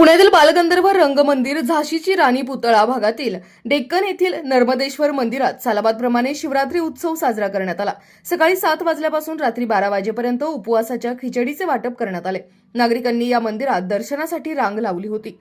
पुण्यातील बालगंधर्व रंगमंदिर झाशीची राणी पुतळा भागातील डेक्कन येथील नर्मदेश्वर मंदिरात सालाबादप्रमाणे शिवरात्री उत्सव साजरा करण्यात आला. सकाळी सात वाजल्यापासून रात्री बारा वाजेपर्यंत उपवासाच्या खिचडीचे वाटप करण्यात आले. नागरिकांनी या मंदिरात दर्शनासाठी रांग लावली होती.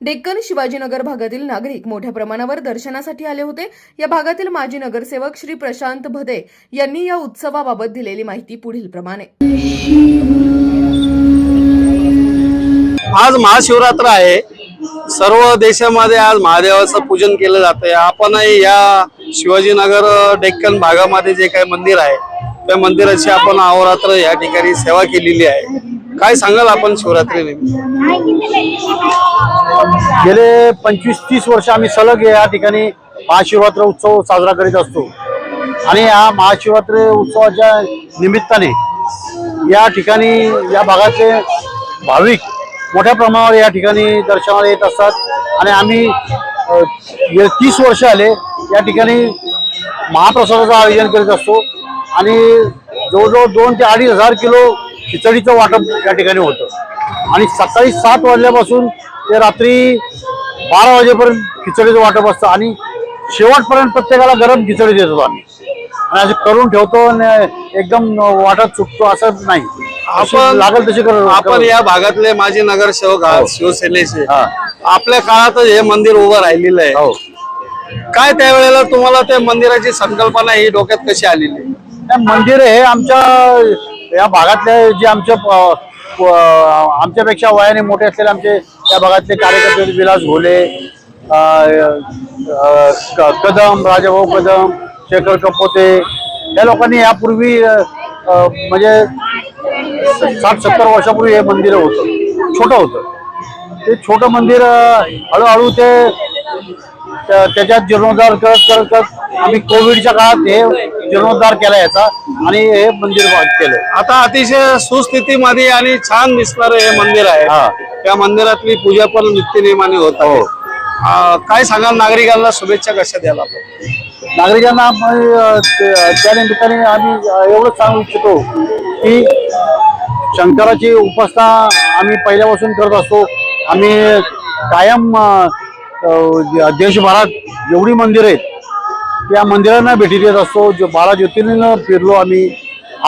डेक्कन शिवाजीनगर भागातील नागरिक मोठ्या प्रमाणावर दर्शनासाठी आले होते. या भागातील माजी नगरसेवक श्री प्रशांत भदे यांनी या उत्सवाबाबत दिलेली माहिती पुढील प्रमाणे आज महाशिवरात्र आहे. सर्व देशामध्ये आज महादेवाचं पूजन केलं जातंय. आपणही या शिवाजीनगर डेक्कन भागामध्ये जे काही मंदिर आहे त्या मंदिराची आपण अहोरात्र या ठिकाणी सेवा केलेली आहे. काय सांगाल आपण शिवरात्री गेले पंचवीस तीस वर्ष आम्ही सलग या ठिकाणी महाशिवरात्र उत्सव साजरा करीत असतो. आणि या महाशिवरात्री उत्सवाच्या निमित्ताने या ठिकाणी या भागाचे भाविक मोठ्या प्रमाणावर या ठिकाणी दर्शनाला येत असतात. आणि आम्ही तीस वर्ष आले या ठिकाणी महाप्रसादाचं आयोजन करीत असतो. आणि जवळजवळ दोन ते अडीच हजार किलो खिचडीचं वाटप या ठिकाणी होतं. आणि सकाळी सात वाजल्यापासून ते रात्री बारा वाजेपर्यंत खिचडीचं वाटप असतं. आणि शेवटपर्यंत प्रत्येकाला गरम खिचडी देतो आम्ही. आणि असं करून ठेवतो आणि एकदम वाटप चुकतो असं नाही. आपण लागेल तशी कर आपण या भागातले माजी नगरसेवक आहात शिवसेनेचे. हा. आपल्या काळातच हे मंदिर उभं राहिलेलं आहे. हो. काय त्यावेळेला तुम्हाला त्या मंदिराची संकल्पना ही डोक्यात कशी आलेली? मंदिर हे आमच्या या भागातले जे आमचे प- प- आमच्यापेक्षा वयाने मोठे असलेले आमचे त्या भागातले कार्यकर्ते विलास घोले कदम राजाभाऊ कदम शेखर कपोते या लोकांनी यापूर्वी म्हणजे साठ सत्तर वर्षापूर्वी हे मंदिर होतं. छोटं होतं. ते छोटं मंदिर हळूहळू ते त्या- त्याच्यात जीर्णोद्धार करत करत करत आम्ही कोविडच्या काळात हे जीर्णोद्धार केला याचा आणि हे मंदिर केलं. आता अतिशय सुस्थितीमध्ये आणि छान दिसणार हे मंदिर आहे. त्या मंदिरातली पूजा पण नित्यनेमाने होत आहे. हो. काय सांगाल नागरिकांना शुभेच्छा कशा द्यायला नागरिकांना त्या निमित्ताने आम्ही एवढंच सांगू इच्छितो की शंकराची उपासना आम्ही पहिल्यापासून करत असतो. आम्ही कायम देशभरात जेवढी मंदिरं आहेत. त्या मंदिरांना भेटी देत असतो. जो बारा ज्योतिर्लिंग फिरलो आम्ही.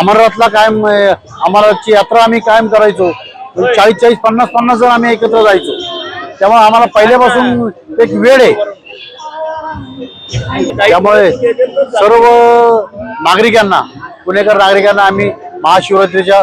अमरनाथला कायम अमरनाथची यात्रा आम्ही कायम करायचो. म्हणजे चाळीस चाळीस पन्नास पन्नास जण आम्ही एकत्र जायचो. त्यामुळे आम्हाला पहिल्यापासून एक वेळ आहे. त्यामुळे सर्व नागरिकांना पुणेकर नागरिकांना आम्ही महाशिवरात्रीच्या